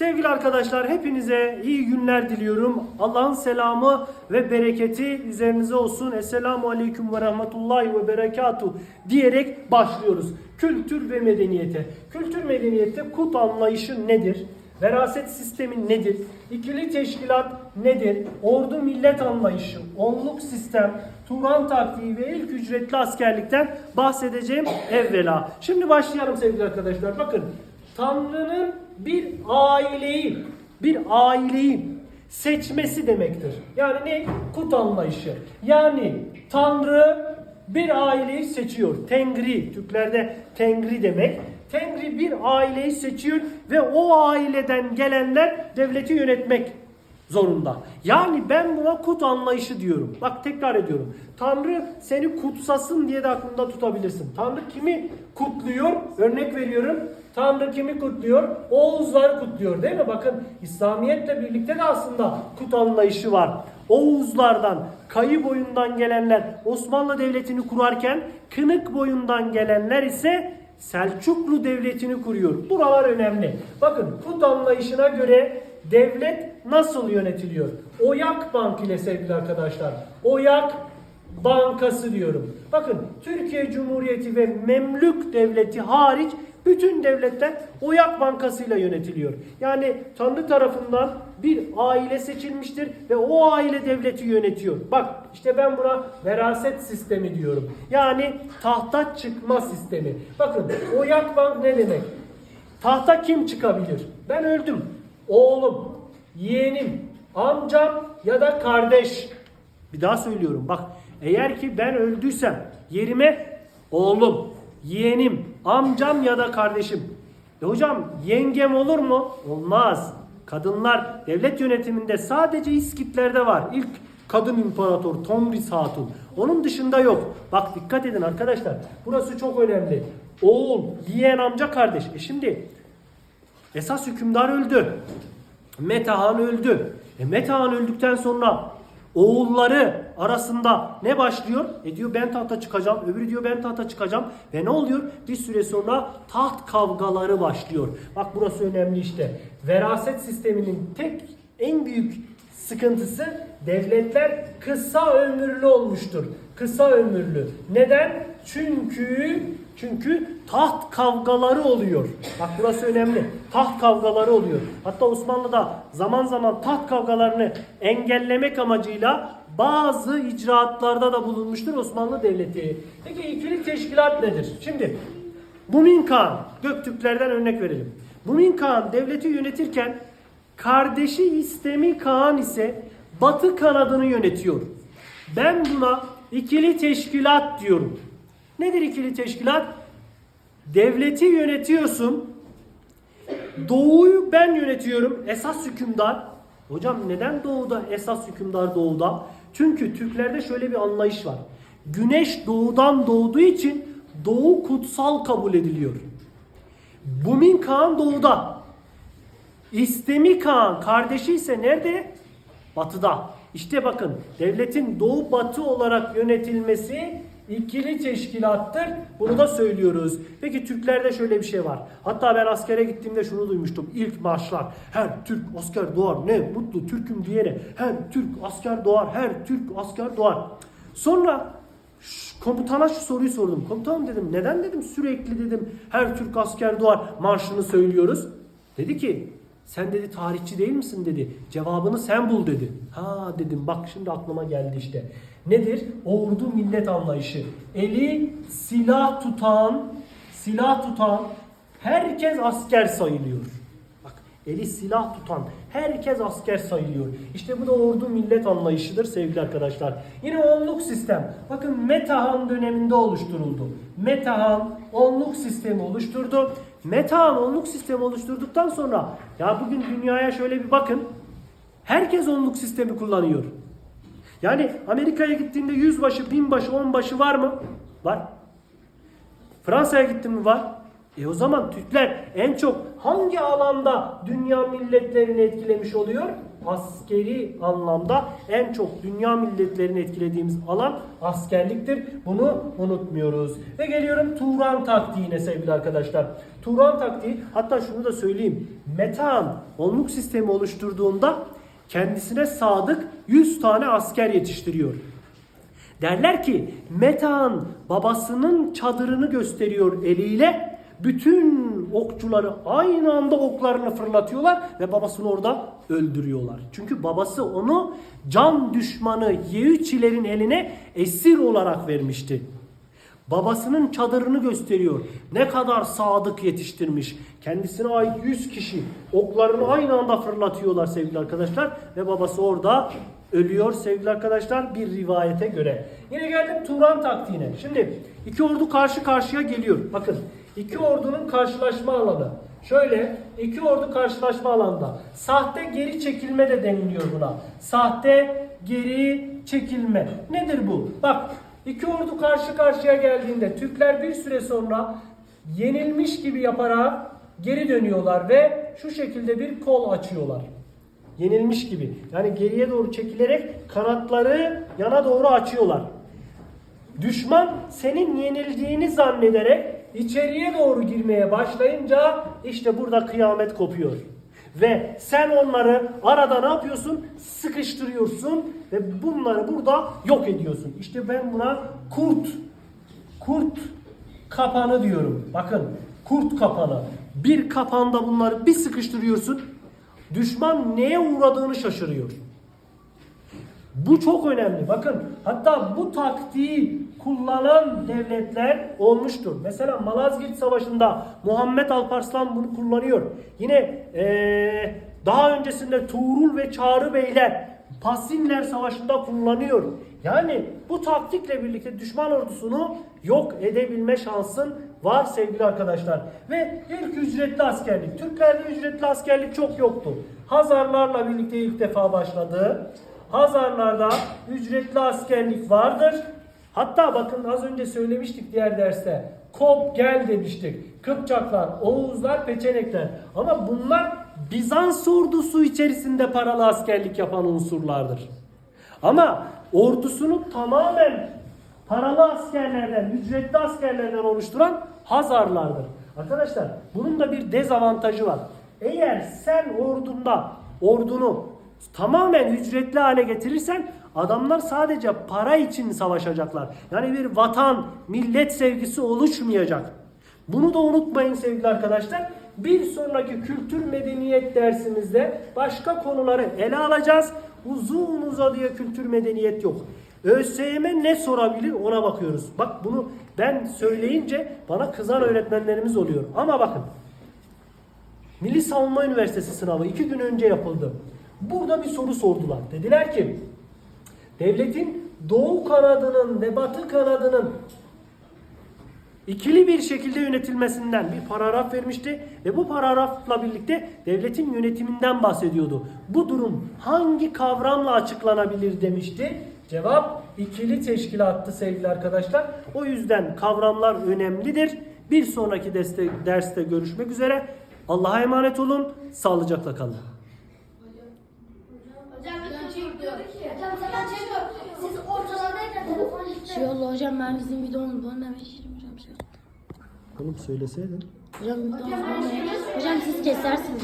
Sevgili arkadaşlar hepinize iyi günler diliyorum. Allah'ın selamı ve bereketi üzerinize olsun. Esselamu Aleyküm ve Rahmetullahi ve Berekatuhu diyerek başlıyoruz. Kültür ve medeniyete. Kültür medeniyette kut anlayışı nedir? Veraset sistemi nedir? İkili teşkilat nedir? Ordu millet anlayışı, onluk sistem, Turan taktiği ve ilk ücretli askerlikten bahsedeceğim evvela. Şimdi başlayalım sevgili arkadaşlar. Bakın Tanrı'nın bir aileyi, bir aileyi seçmesi demektir. Yani ne? Kut anlayışı. Yani Tanrı bir aileyi seçiyor. Tengri, Türklerde Tengri demek. Tengri bir aileyi seçiyor ve o aileden gelenler devleti yönetmek zorunda. Yani ben buna kut anlayışı diyorum. Bak tekrar ediyorum. Tanrı seni kutsasın diye de aklında tutabilirsin. Tanrı kimi kutluyor? Örnek veriyorum. Tanrı kimi kutluyor? Oğuzları kutluyor değil mi? Bakın İslamiyetle birlikte de aslında kut anlayışı var. Oğuzlardan, Kayı boyundan gelenler Osmanlı Devleti'ni kurarken Kınık boyundan gelenler ise Selçuklu Devleti'ni kuruyor. Buralar önemli. Bakın kut anlayışına göre devlet nasıl yönetiliyor? Oyak Bank ile sevgili arkadaşlar. Oyak Bankası diyorum. Bakın Türkiye Cumhuriyeti ve Memlük Devleti hariç bütün devletler Oyak Bankası ile yönetiliyor. Yani Tanrı tarafından bir aile seçilmiştir ve o aile devleti yönetiyor. Bak işte ben buna veraset sistemi diyorum. Yani tahta çıkma sistemi. Bakın Oyak Bank ne demek? Tahta kim çıkabilir? Ben öldüm. Oğlum, yeğenim, amcam ya da kardeş. Bir daha söylüyorum bak eğer ki ben öldüysem yerime oğlum, yeğenim, amcam ya da kardeşim. E hocam yengem olur mu? Olmaz. Kadınlar devlet yönetiminde sadece İskitlerde var. İlk kadın imparator Tomris Hatun. Onun dışında yok. Bak dikkat edin arkadaşlar. Burası çok önemli. Oğul, yeğen, amca, kardeş. E şimdi esas hükümdar öldü. Metahan öldü. E Metahan öldükten sonra oğulları arasında ne başlıyor? E diyor ben tahta çıkacağım. Öbürü diyor ben tahta çıkacağım. Ve ne oluyor? Bir süre sonra taht kavgaları başlıyor. Bak burası önemli işte. Veraset sisteminin tek en büyük sıkıntısı devletler kısa ömürlü olmuştur. Kısa ömürlü. Neden? Çünkü çünkü taht kavgaları oluyor. Bak burası önemli. Taht kavgaları oluyor. Hatta Osmanlı'da zaman zaman taht kavgalarını engellemek amacıyla bazı icraatlarda da bulunmuştur Osmanlı Devleti. Peki ikili teşkilat nedir? Şimdi Bumin Kağan, Göktürklerden örnek verelim. Bumin Kağan devleti yönetirken kardeşi İstemi Kağan ise batı kanadını yönetiyor. Ben buna ikili teşkilat diyorum. Nedir ikili teşkilat? Devleti yönetiyorsun. Doğuyu ben yönetiyorum. Esas hükümdar. Hocam neden doğuda esas hükümdar doğuda? Çünkü Türklerde şöyle bir anlayış var. Güneş doğudan doğduğu için doğu kutsal kabul ediliyor. Bumin Kağan doğuda. İstemi Kağan kardeşi ise nerede? Batıda. İşte bakın devletin doğu batı olarak yönetilmesi ikili teşkilattır. Bunu da söylüyoruz. Peki Türklerde şöyle bir şey var. Hatta ben askere gittiğimde şunu duymuştum. İlk marşlar. Her Türk asker doğar. Ne mutlu Türk'üm diyene. Her Türk asker doğar. Her Türk asker doğar. Sonra Komutana şu soruyu sordum. Komutanım dedim neden dedim sürekli dedim her Türk asker doğar marşını söylüyoruz. Dedi ki sen dedi tarihçi değil misin dedi. Cevabını sen bul dedi. Ha dedim bak şimdi aklıma geldi işte. Nedir? Ordu millet anlayışı. Eli silah tutan, silah tutan herkes asker sayılıyor. Bak eli silah tutan herkes asker sayılıyor. İşte bu da ordu millet anlayışıdır sevgili arkadaşlar. Yine onluk sistem. Bakın Metahan döneminde oluşturuldu. Metahan onluk sistemi oluşturdu. Metahan onluk sistemi oluşturduktan sonra ya bugün dünyaya şöyle bir bakın. Herkes onluk sistemi kullanıyor. Yani Amerika'ya gittiğinde yüzbaşı, binbaşı, onbaşı var mı? Var. Fransa'ya gittin mi? Var. E o zaman Türkler en çok hangi alanda dünya milletlerini etkilemiş oluyor? Askeri anlamda en çok dünya milletlerini etkilediğimiz alan askerliktir. Bunu unutmuyoruz. Ve geliyorum Turan taktiğine sevgili arkadaşlar. Turan taktiği hatta şunu da söyleyeyim. Metehan onluk sistemi oluşturduğunda kendisine sadık 100 tane asker yetiştiriyor. Derler ki Metehan babasının çadırını gösteriyor eliyle. Bütün okçuları aynı anda oklarını fırlatıyorlar ve babasını orada öldürüyorlar. Çünkü babası onu can düşmanı Yeüçilerin eline esir olarak vermişti. Babasının çadırını gösteriyor. Ne kadar sadık yetiştirmiş. Kendisine ait 100 kişi oklarını aynı anda fırlatıyorlar sevgili arkadaşlar. Ve babası orada ölüyor sevgili arkadaşlar bir rivayete göre. Yine geldim Turan taktiğine. Şimdi iki ordu karşı karşıya geliyor. Bakın iki ordunun karşılaşma alanı. Şöyle iki ordu karşılaşma alanda. Sahte geri çekilme de deniliyor buna. Sahte geri çekilme. Nedir bu? Bak iki ordu karşı karşıya geldiğinde Türkler bir süre sonra yenilmiş gibi yaparak geri dönüyorlar ve şu şekilde bir kol açıyorlar. Yenilmiş gibi. Yani geriye doğru çekilerek kanatları yana doğru açıyorlar. Düşman senin yenildiğini zannederek içeriye doğru girmeye başlayınca işte burada kıyamet kopuyor. Ve sen onları arada ne yapıyorsun? Sıkıştırıyorsun ve bunları burada yok ediyorsun. İşte ben buna kurt, kurt kapanı diyorum. Bakın kurt kapanı. Bir kapanda bunları bir sıkıştırıyorsun. Düşman neye uğradığını şaşırıyor. Bu çok önemli. Bakın hatta bu taktiği kullanan devletler olmuştur. Mesela Malazgirt Savaşı'nda Muhammed Alparslan bunu kullanıyor. Yine eee, daha öncesinde Tuğrul ve Çağrı Beyler Pasinler Savaşı'nda kullanıyor. Yani bu taktikle birlikte düşman ordusunu yok edebilme şansın var sevgili arkadaşlar. Ve ilk ücretli askerlik. Türklerde ücretli askerlik çok yoktu. Hazarlarla birlikte ilk defa başladı. Hazarlarda ücretli askerlik vardır. Hatta bakın az önce söylemiştik diğer derste. Kop gel demiştik. Kıpçaklar, Oğuzlar, Peçenekler. Ama bunlar Bizans ordusu içerisinde paralı askerlik yapan unsurlardır. Ama ordusunu tamamen paralı askerlerden, ücretli askerlerden oluşturan Hazarlardır. Arkadaşlar bunun da bir dezavantajı var. Eğer sen ordunda ordunu tamamen ücretli hale getirirsen adamlar sadece para için savaşacaklar. Yani bir vatan, millet sevgisi oluşmayacak. Bunu da unutmayın sevgili arkadaşlar. Bir sonraki kültür medeniyet dersimizde başka konuları ele alacağız. Uzun uzadıya kültür medeniyet yok. ÖSYM ne sorabilir ona bakıyoruz. Bak bunu ben söyleyince bana kızan öğretmenlerimiz oluyor. Ama bakın Milli Savunma Üniversitesi sınavı iki gün önce yapıldı. Burada bir soru sordular. Dediler ki devletin doğu kanadının ve batı kanadının ikili bir şekilde yönetilmesinden bir paragraf vermişti ve bu paragrafla birlikte devletin yönetiminden bahsediyordu. Bu durum hangi kavramla açıklanabilir demişti. Cevap ikili teşkilattı sevgili arkadaşlar. O yüzden kavramlar önemlidir. Bir sonraki derste, derste görüşmek üzere. Allah'a emanet olun. Sağlıcakla kalın. Oldu hocam ben bizim videomuz bana demiştim hocam şey. Oğlum söyleseydin. Hocam videomuz Hocam siz kesersiniz.